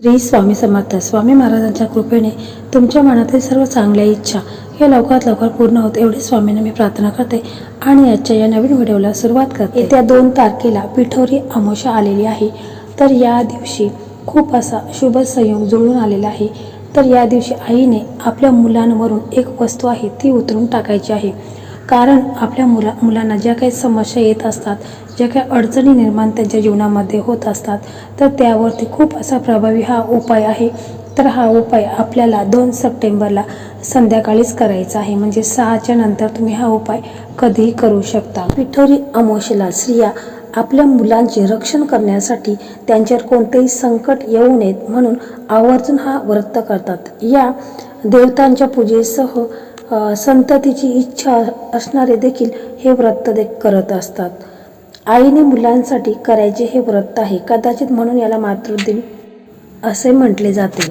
श्री स्वामी समर्थ. स्वामी महाराजांच्या कृपेने तुमच्या मनातील सर्व चांगल्या इच्छा या लवकरात लवकर पूर्ण होत एवढी स्वामींना मी प्रार्थना करते आणि आजच्या या नवीन व्हिडिओला सुरुवात करते. येत्या दोन तारखेला पिठोरी अमोशा आलेली आहे. तर या दिवशी खूप असा शुभ संयोग जुळून आलेला आहे. तर या दिवशी आईने आपल्या मुलांवरून एक वस्तू आहे ती उतरून टाकायची आहे. कारण आपल्या मुला मुलांना ज्या काही समस्या येत असतात ज्या काही अडचणी निर्माण त्यांच्या जीवनामध्ये होत असतात तर त्यावरती खूप असा प्रभावी हा उपाय आहे. तर हा उपाय आपल्याला दोन सप्टेंबरला संध्याकाळीच करायचा आहे. म्हणजे सहाच्या नंतर तुम्ही हा उपाय कधीही करू शकता. पिठोरी अमावस्येला स्त्रिया आपल्या मुलांचे रक्षण करण्यासाठी त्यांच्यावर कोणतेही संकट येऊ नयेत म्हणून आवर्जून हा व्रत करतात. या देवतांच्या पूजेसह हो संततीची इच्छा असणारे देखील हे व्रत दे करत असतात. आईने मुलांसाठी करायचे हे व्रत आहे. कदाचित म्हणून याला मातृदिन असे म्हटले जाते.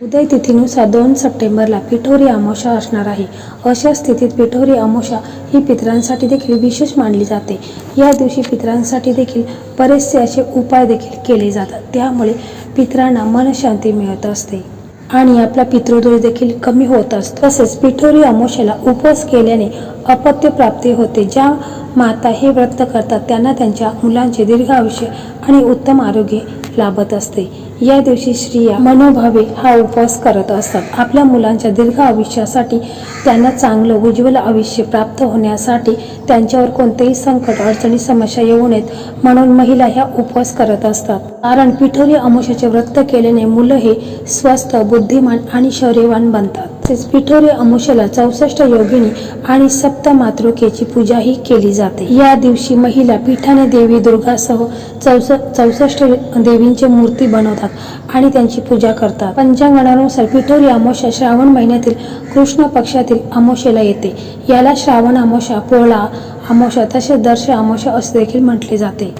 उदय तिथीनुसार दोन सप्टेंबरला पिठोरी अमावस्या असणार आहे. अशा स्थितीत पिठोरी अमावस्या ही पितरांसाठी देखील विशेष मानली जाते. या दिवशी पितरांसाठी देखील बरेचसे असे उपाय देखील केले जातात. त्यामुळे पितरांना मनशांती मिळत असते. आणि आपला पितृदोष देखील कमी होत असतो. तसेच पिठोरी अमोशाला उपवास केल्याने अपत्य प्राप्ती होते ज्या माता हे व्रत करतात. त्यांना त्यांच्या मुलांचे दीर्घ आयुष्य आणि उत्तम आरोग्य लाभत असते. या दिवशी स्त्रिया मनोभावे हा उपवास करत असतात. आपल्या मुलांच्या दीर्घ आयुष्यासाठी त्यांना चांगलं उज्ज्वल आयुष्य प्राप्त होण्यासाठी त्यांच्यावर कोणतेही संकट अडचणी समस्या येऊ नयेत म्हणून महिला ह्या उपवास करत असतात. कारण पिठोरी अमुषाचे व्रत केल्याने मुलं हे स्वस्थ बुद्धिमान आणि शौर्यवान बनतात. तसेच पिठोरी अमावस्याला चौसष्ट योगिनी आणि सप्त मातृकेची पूजाही केली जाते. या दिवशी महिला पीठाने देवी दुर्गासह चौस चौसष्ट देवींची मूर्ती बनवतात आणि त्यांची पूजा करतात. पंचांगणानुसार पिठोरी अमोषा श्रावण महिन्यातील कृष्ण पक्षातील अमोशेला येते. याला श्रावण अमोषा पोळा अमोषा तसेच दर्श अमोषा असे देखील म्हटले जाते.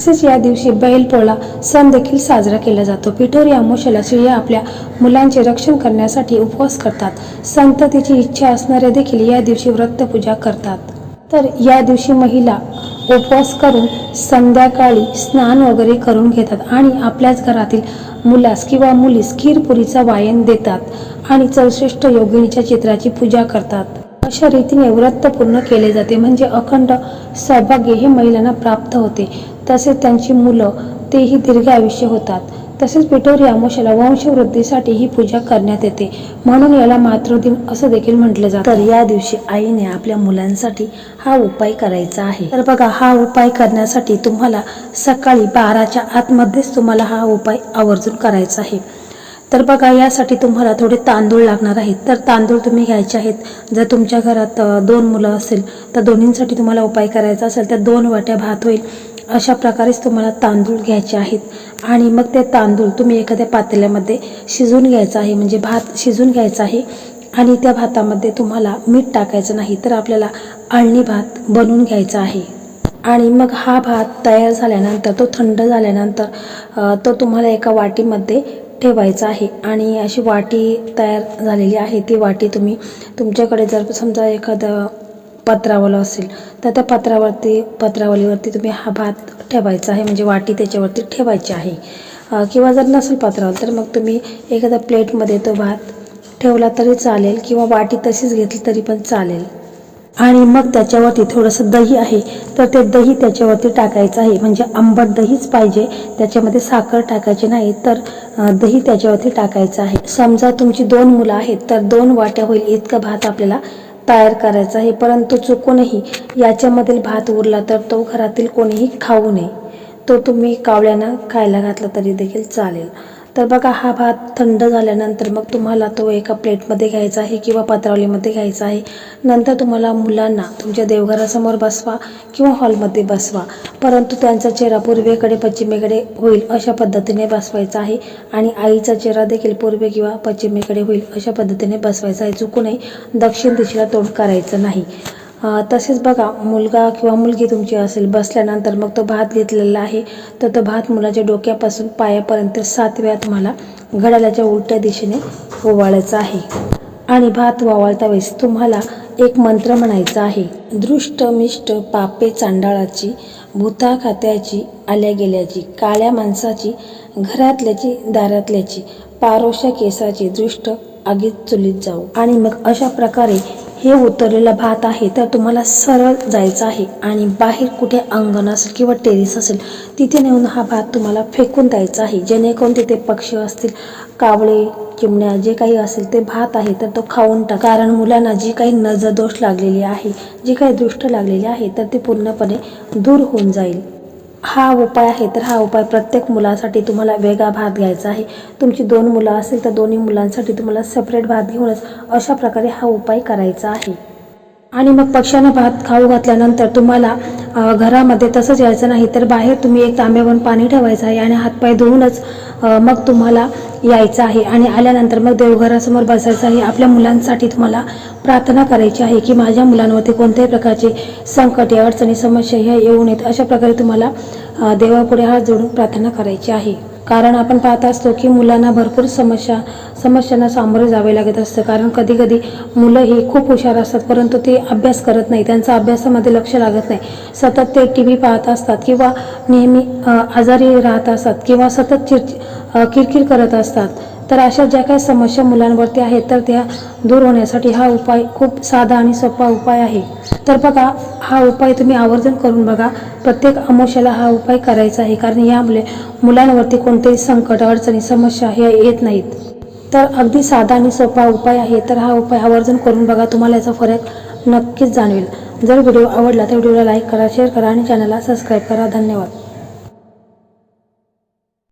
तसेच या दिवशी बैलपोळा सण देखील साजरा केला जातो. पिठोरी अमावस्याला स्त्रिया आपल्या मुलांचे रक्षण करण्यासाठी उपवास करतात. संततीची इच्छा असणारे देखील या दिवशी व्रतपूजा करतात. तर या दिवशी महिला उपवास करून संध्याकाळी स्नान वगैरे करून घेतात आणि आपल्याच घरातील मुलास किंवा मुलीस खीरपुरीचा वायन देतात आणि चौसष्ट योगिनीच्या चित्राची पूजा करतात. अशा रीतीने व्रत पूर्ण केले जाते. म्हणजे अखंड सौभाग्य हे महिलांना प्राप्त होते. तसेच त्यांची मुलं तेही दीर्घ आयुष्य होतात. तसेच पिठोरी अमावस्याला वंशवृद्धीसाठी ही पूजा करण्यात येते. म्हणून याला मातृदिन असं देखील म्हटलं जातं. तर या दिवशी आईने आपल्या मुलांसाठी हा उपाय करायचा आहे. तर बघा हा उपाय करण्यासाठी तुम्हाला सकाळी बाराच्या आतमध्येच तुम्हाला हा उपाय आवर्जून करायचा आहे. तर बघा यासाठी तुम्हाला थोडे तांदूळ लागणार आहेत. तर तांदूळ तुम्ही घ्यायचे आहेत. जर तुमच्या घरात दोन मुलं असेल तर दोन्हींसाठी तुम्हाला उपाय करायचा असेल तर दोन वाट्या भात होईल. अशा प्रकारेच तुम्हाला तांदूळ घ्यायचे आहेत. आणि मग ते तांदूळ तुम्ही एखाद्या पातेल्यामध्ये शिजून घ्यायचं आहे म्हणजे भात शिजून घ्यायचा आहे आणि त्या भातामध्ये तुम्हाला मीठ टाकायचं नाही तर आपल्याला आळणी भात बनवून घ्यायचा आहे. आणि मग हा भात तयार झाल्यानंतर तो थंड झाल्यानंतर तो तुम्हाला एका वाटीमध्ये ठेवायचा आहे. आणि अशी वाटी तयार झालेली आहे ती वाटी तुम्ही तुमच्याकडे जर समजा एखादं पत्रावलं असेल तर त्या पत्रावरती पत्रावलीवरती तुम्ही हा भात ठेवायचा आहे म्हणजे वाटी त्याच्यावरती ठेवायची आहे. किंवा जर नसेल पत्रावलं तर मग तुम्ही एखाद्या प्लेटमध्ये तो भात ठेवला तरी चालेल किंवा वाटी तशीच घेतली तरी पण चालेल. आणि मग त्याच्यावरती थोडंसं दही आहे तर ते दही त्याच्यावरती टाकायचं आहे. म्हणजे आंबट दहीच पाहिजे त्याच्यामध्ये साखर टाकायची नाही तर दही त्याच्यावरती टाकायचं आहे. समजा तुमची दोन मुलं आहेत तर दोन वाट्या होईल इतका भात आपल्याला तयार करायचा आहे. परंतु चुकूनही याच्यामधील भात उरला तर तो घरातील कोणीही खाऊ नये. तो तुम्ही कावळ्यांना खायला घातला तरी देखील चालेल. तर बघा हा भात थंड झाल्यानंतर मग तुम्हाला तो एका प्लेटमध्ये घ्यायचा आहे किंवा पत्रावलीमध्ये घ्यायचा आहे. नंतर तुम्हाला मुलांना तुमच्या देवघरासमोर बसवा किंवा हॉलमध्ये बसवा. परंतु त्यांचा चेहरा पूर्वेकडे पश्चिमेकडे होईल अशा पद्धतीने बसवायचा आहे आणि आईचा चेहरा देखील पूर्वे किंवा पश्चिमेकडे होईल अशा पद्धतीने बसवायचा आहे. चुकूनही दक्षिण दिशेला तोंड करायचं नाही. तसेच बघा मुलगा किंवा मुलगी तुमची असेल बसल्यानंतर मग तो भात घेतलेला आहे तर तो भात मुलाच्या डोक्यापासून पायापर्यंत सात वेळा तुम्हाला घड्याळाच्या उलट्या दिशेने ओवाळायचा आहे. आणि भात वावळता वेळेस तुम्हाला एक मंत्र म्हणायचा आहे दृष्ट मिष्ट पापे चांडाळाची भूता खात्याची आल्या गेल्याची काळ्या माणसाची घरातल्याची दारातल्याची पारोशा केसाची दृष्ट आगीत चुलीत जाऊ. आणि मग अशा प्रकारे हे उतरलेला भात आहे तर तुम्हाला सरळ जायचं आहे आणि बाहेर कुठे अंगण असेल किंवा टेरिस असेल तिथे नेऊन हा भात तुम्हाला फेकून द्यायचा आहे. जेणेकरून तिथे पक्षी असतील कावळे चिमण्या जे काही असेल ते भात आहे तर तो खाऊन टाक. कारण मुलांना जी काही नजर दोष लागलेली आहे जी काही दृष्ट लागलेली आहे तर ते पूर्णपणे दूर होऊन जाईल. हा उपाय आहे तर हा उपाय प्रत्येक मुलासाठी तुम्हाला वेगळा भात घ्यायचा आहे. तुमची दोन मुलं असेल तर दोन्ही मुलांसाठी तुम्हाला सेपरेट भात घेऊनच अशा प्रकारे हा उपाय करायचा आहे. आणि मग पक्ष्यांना भात खाऊ घातल्यानंतर तुम्हाला घरामध्ये तसंच यायचं नाही तर बाहेर तुम्ही एक तांब्यावरून पाणी ठेवायचं आहे आणि हातपाय धुवूनच मग तुम्हाला यायचं आहे. आणि आल्यानंतर मग देवघरासमोर बसायचं आहे. आपल्या मुलांसाठी तुम्हाला प्रार्थना करायची आहे की माझ्या मुलांवरती कोणत्याही प्रकारचे संकट या अडचणी समस्या ह्या येऊ नयेत अशा प्रकारे तुम्हाला देवापुढे हात जोडून प्रार्थना करायची आहे. कारण आपण पाहत असतो की मुलांना भरपूर समस्या समस्यांना सामोरे जावे लागत असतं. कारण कधी कधी मुलं ही खूप हुशार असतात परंतु ते अभ्यास करत नाही. त्यांचा अभ्यासामध्ये लक्ष लागत नाही. सतत ते टी व्ही पाहत असतात किंवा नेहमी आजारी राहत असतात किंवा सतत चिर किरकिर करत असतात. तर अशा ज्या काही समस्या मुलांवरती आहेत तर त्या दूर होण्यासाठी हा उपाय खूप साधा आणि सोपा उपाय आहे. तर बघा हा उपाय तुम्ही आवर्जन करून बघा. प्रत्येक अमावस्याला हा उपाय करायचा आहे कारण यामुळे मुलांवरती कोणतेही संकट अडचणी समस्या ह्या येत नाहीत. तर अगदी साधा आणि सोपा उपाय आहे तर हा उपाय आवर्जन करून बघा तुम्हाला याचा फरक नक्कीच जाणवेल. जर व्हिडिओ आवडला तर व्हिडिओला लाईक करा शेअर करा आणि चॅनलला सबस्क्राईब करा. धन्यवाद.